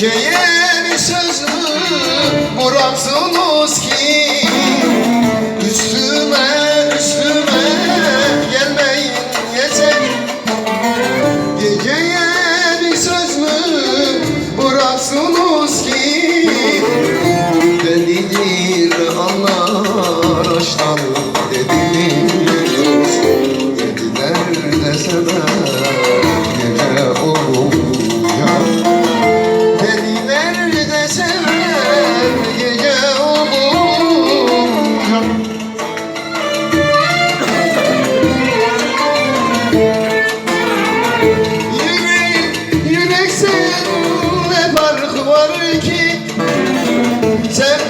Çekeyim sözü Buramsınız ki. Üstüme üstüme Gelmeyin yeter. Geceye bir söz mü Buramsınız ki. Delidir anlar aşktan Dediler de sebep. var ki sen